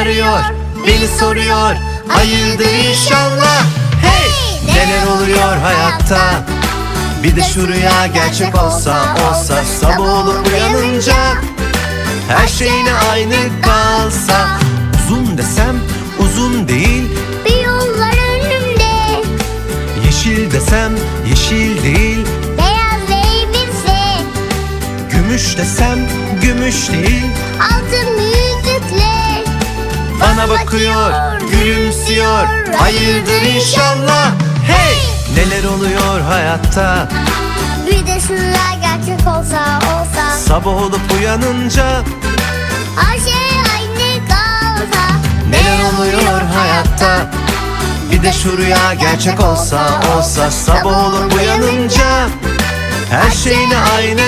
arıyor Beni soruyor. Hayırdır inşallah. Hey! Neler oluyor hayatta? Bir de şu rüya gerçek olsa Olsa sabah olup uyanınca. Her şeyine aynı kalsa Uzun desem uzun değil. Bir yollar önümde. Yeşil desem yeşil değil. Beyaz elbise Gümüş desem gümüş değil. Altın bakıyor, gülümsüyor. Hayırdır inşallah. Hey! Neler oluyor hayatta? Bir de şunlar gerçek olsa olsa. Sabah olup uyanınca Her şey aynı kalsa. Neler oluyor hayatta? Bir de şu rüya gerçek olsa Olsa. Sabah olup uyanınca Her şeyine aynı kalsa